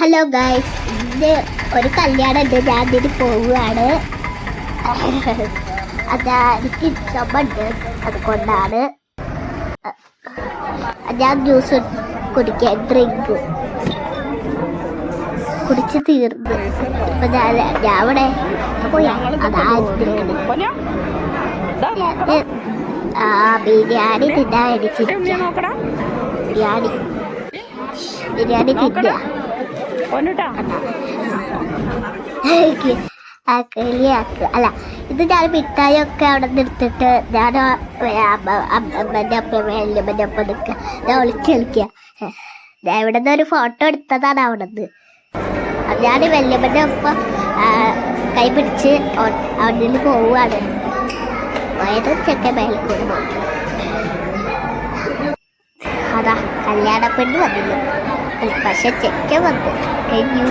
Hello guys ഇത് ഒരു കല്യാണം ഉണ്ട് ഞാൻ ഇതിന് പോവുകയാണ്. അതാ എനിക്ക് ചുമണ്ട്. അതുകൊണ്ടാണ്. ഞാൻ ജ്യൂസ് കുടിക്കാൻ ഡ്രിങ്ക് കുടിച്ച് തീർന്നു. ഇപ്പൊ ഞാൻ ഞാൻ അവിടെ? ആ ബിരിയാണി തിന്നാൻ അടിച്ചിരിക്ക നോക്കടാ ബിരിയാണി ബിരിയാണി തിന്നാ. അല്ല ഇത് ഞാൻ മിഠായി ഒക്കെ അവിടെ നിർത്തിട്ട് ഞാൻ അമ്മന്റെ ഒപ്പം വല്യമ്മന്റെ ഒപ്പം നിൽക്കുക. ഞാൻ ഒളിച്ച് കളിക്കുക. ഞാൻ ഇവിടെ നിന്ന് ഒരു ഫോട്ടോ എടുത്തതാണ് അവിടെ നിന്ന്. ഞാൻ വല്യമ്മന്റെ ഒപ്പം കൈ പിടിച്ച് അവിടെ നിന്ന് പോവുകയാണ്. പോയത് ചെക്കൻ മേലക്കൂടെ പോകും അതാ കല്യാണ പെണ്ണ് വന്നില്ല പക്ഷെ ചെക്കൻ വന്നു കഴിഞ്ഞു